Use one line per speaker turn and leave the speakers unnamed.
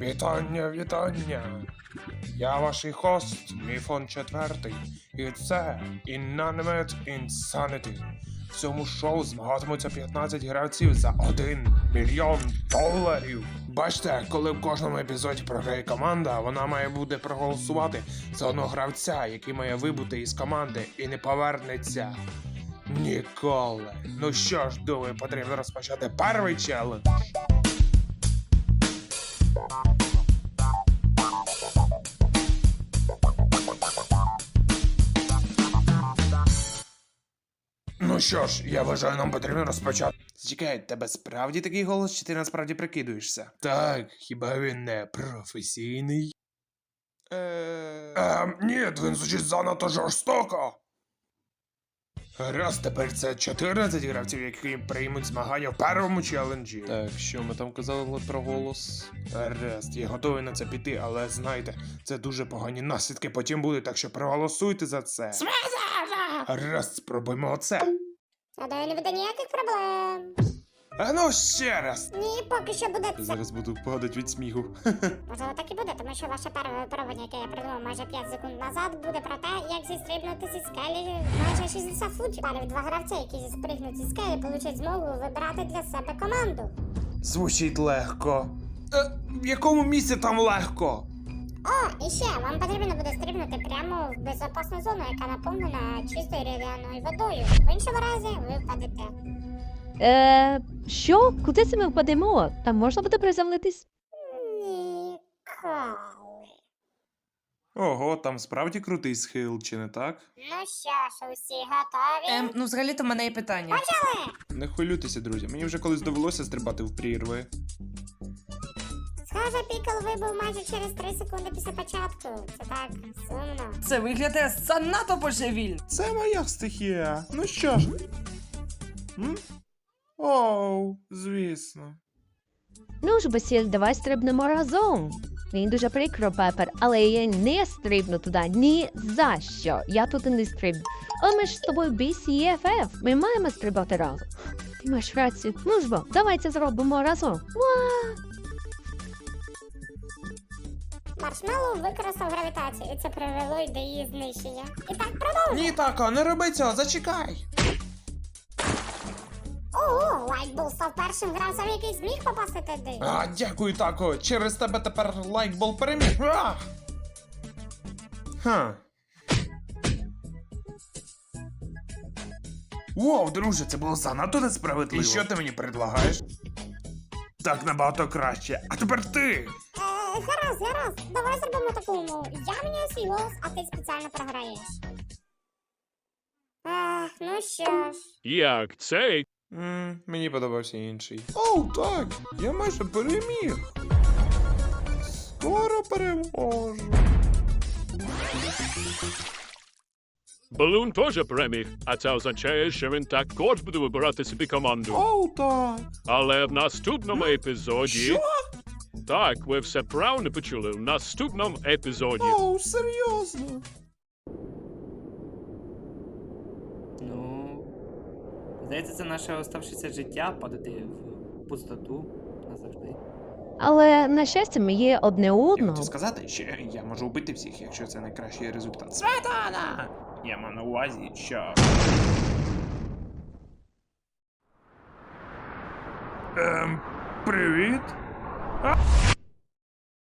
Вітання, вітання. Я ваш хост, Міфон четвертий, і це Inanimate Insanity. В цьому шоу змагатимуться 15 гравців за 1 мільйон доларів. Бачите, коли в кожному епізоді програє команда, вона має буде проголосувати за одного гравця, який має вибути із команди і не повернеться. Ніколи. Ну що ж, думаю, потрібно розпочати перший челендж. Ну що ж, я вважаю, нам потрібно розпочати. Зачекай, тебе справді такий голос, чи ти насправді прикидуєшся? Так, хіба він не професійний? Е... Ем, ні, він звучить занадто жорстоко. Раз тепер це 14 гравців, які приймуть змагання в першому челенджі. Так, що ми там казали про голос? Гаразд, я готовий на це піти, але знайте, це дуже погані наслідки потім будуть, так що проголосуйте за це. Гаразд, спробуємо оце.
Гадаю, не буде ніяких проблем.
А ну ще раз.
Ні, поки що буде це.
Зараз буду падати від сміху.
Можливо, так і буде, тому що ваше перше випробування, яке я придумав майже 5 секунд назад, буде про те, як зістрибнути зі скелі майже 60 футів. Далі два гравці, які зіспригнуть зі скелі, получать змогу вибирати для себе команду.
Звучить легко. Е, в якому місці там легко?
О, і ще вам потрібно буде стрибнути прямо в безпечну зону, яка наповнена чистою рідяною водою. В іншому разі ви впадете.
Е, що? Куди це ми впадемо? Там можна буде приземлитись?
Ніколи.
Ого, там справді крутий схил, чи не так?
Ну що ж, усі готові?
Ем, ну взагалі-то в мене є питання.
Не хвилюйтеся, друзі. Мені вже колись довелося стрибати в прірви.
Схоже, пікл вибув майже через 3 секунди після початку. Це так сумно.
Це виглядає занадто божевільно.
Це моя стихія. Ну що ж? М? Оу, звісно.
Ну ж, Басіль, давай стрибнемо разом. Мені дуже прикро, Пепер, але я не стрибну туди ні за що. Я туди не стрибну. Але ми ж з тобою BCFF. Ми маємо стрибати разом. Ти маєш рацію. Ну ж бо, давай це зробимо разом. Ва!
Маршмеллоу використав гравітацію, і це привело й до її знищення. І так продовжуй.
Ні, тако, не роби цього, зачекай.
Ого, Лайтбул став першим гравцем, який зміг попасти туди.
А, дякую, тако. Через тебе тепер лайкбол переміг. А! Ха. Воу, друже, це було занадто несправедливо. І що ти мені предлагаєш? Так набагато краще. А тепер ти.
Е, гаразд, гаразд, давай зробимо таку умову. Я міняю свій голос, а ти спеціально програєш. Ах, ну що ж.
Як цей?
М, мені подобався інший. Оу, так, я майже переміг. Скоро переможу.
Балун теж переміг, а це означає, що він також буде вибирати собі команду.
Оу, так.
Але в наступному епізоді.
Що?
Так, ви все правильно почули. В наступному епізоді.
Оу, серйозно.
Ну. Здається, це наше оставшееся життя падати в пустоту назавжди.
Але на щастя, ми є одне
Я
одного.
хотів сказати, що я можу вбити всіх, якщо це найкращий результат. Светана! Я маю на увазі, що. Ем, привіт. А?